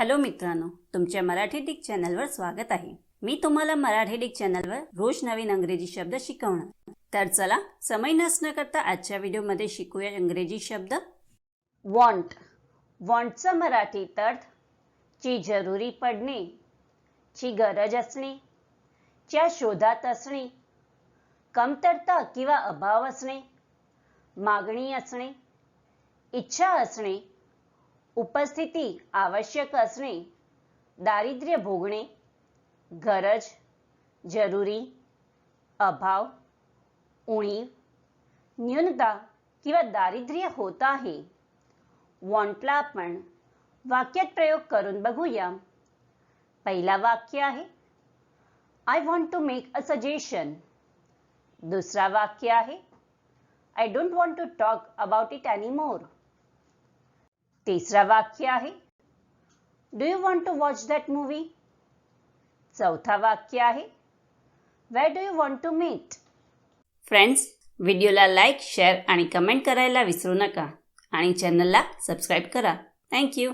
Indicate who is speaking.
Speaker 1: Hello मित्रांनो तुमच्या Marathi Dick चॅनलवर स्वागत आहे. मी तुम्हाला मराठी डिक चॅनलवर रोज नवीन अंग्रेजी शब्द शिकवणार. तर चला समय नसणं करता आजच्या व्हिडिओमध्ये शिकूया इंग्रजी शब्द. वॉन्ट वॉन्टचं मराठीत अर्थ ची जरुरी पडणे ची गरज असणे च्या शोधात असणे कमतरता किंवा अभाव असणे मागणी असणे इच्छा असणे उपस्थिती आवश्यक असणे दारिद्र्य भोगणे गरज जरुरी अभाव उणीव न्यूनता किंवा दारिद्र्य होत आहे. वॉन्टला आपण वाक्यात प्रयोग करून बघूया. पहिला वाक्य आहे I want to make a suggestion दुसरा वाक्य आहे I don't want to talk about it any more तिसरा वाक्य आहे. Do you want to watch that movie चौथा वाक्य आहे. Where do you want to meet friends व्हिडिओला लाईक शेअर आणि कमेंट करायला विसरू नका. आणि चॅनलला सबस्क्राईब करा. थँक्यू